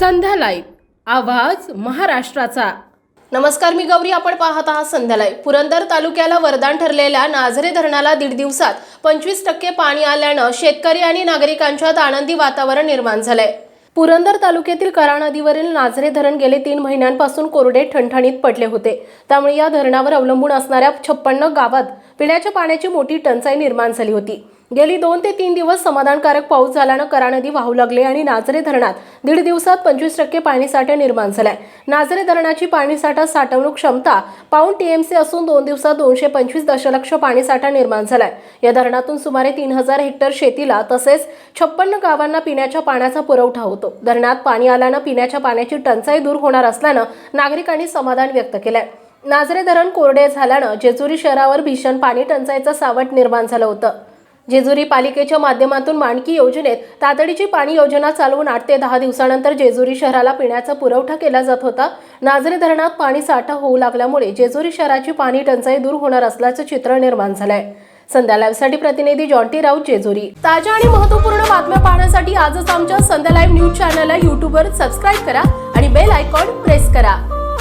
संध्या live आवाज महाराष्ट्राचा. नमस्कार मी गौरी. आपण पाहत आहात संध्यालय पुरंदर तालुक्याला वरदान ठरलेल्या नाझरे धरणाला दीड दिवसात पंचवीस टक्के पाणी आल्यानं शेतकरी आणि नागरिकांच्यात आनंदी वातावरण निर्माण झालंय. पुरंदर तालुक्यातील करा नदीवरील नाझरे धरण गेले तीन महिन्यांपासून कोरडे ठणठणीत पडले होते. त्यामुळे या धरणावर अवलंबून असणाऱ्या छप्पन्न गावात पिण्याच्या पाण्याची मोठी टंचाई निर्माण झाली होती. गेली दोन ते तीन दिवस समाधानकारक पाऊस झाल्यानं करा नदी वाहू लागले आणि नाझरे धरणात दीड दिवसात पंचवीस टक्के पाणीसाठा निर्माण झालाय. नाझरे धरणाची पाणीसाठा साठवणूक क्षमता पाऊण टीएमसी असून दोन दिवसात दोनशे पंचवीस दशलक्ष पाणीसाठा निर्माण झालाय. या धरणातून सुमारे तीन हजार हेक्टर शेतीला तसेच छप्पन्न गावांना पिण्याच्या पाण्याचा पुरवठा होतो. धरणात पाणी आल्यानं पिण्याच्या पाण्याची टंचाई दूर होणार असल्यानं नागरिकांनी समाधान व्यक्त केलंय. नाझरे धरण कोरडे झाल्यानं जेजुरी शहरावर भीषण पाणी टंचाईचं सावट निर्माण झालं होतं. जेजुरी पालिकेच्या माध्यमातून माणकी योजनेत तातडीची पाणी योजना चालवून आठ ते दहा दिवसानंतर जेजुरी शहराला पिण्याचा पुरवठा केला जात होता. नाझरे धरणात पाणी साठा होऊ लागल्यामुळे जेजुरी शहराची पाणी टंचाई दूर होणार असल्याचं चित्र निर्माण झालंय. संध्या लाईव्हसाठी प्रतिनिधी जॉन्टी राऊत जेजुरी. ताज्या आणि महत्त्वपूर्ण बातम्या पाहण्यासाठी आजच आमच्या संध्या लाईव्ह न्यूज चॅनलला यूट्यूबवर सबस्क्राईब करा आणि बेल आयकॉन प्रेस करा.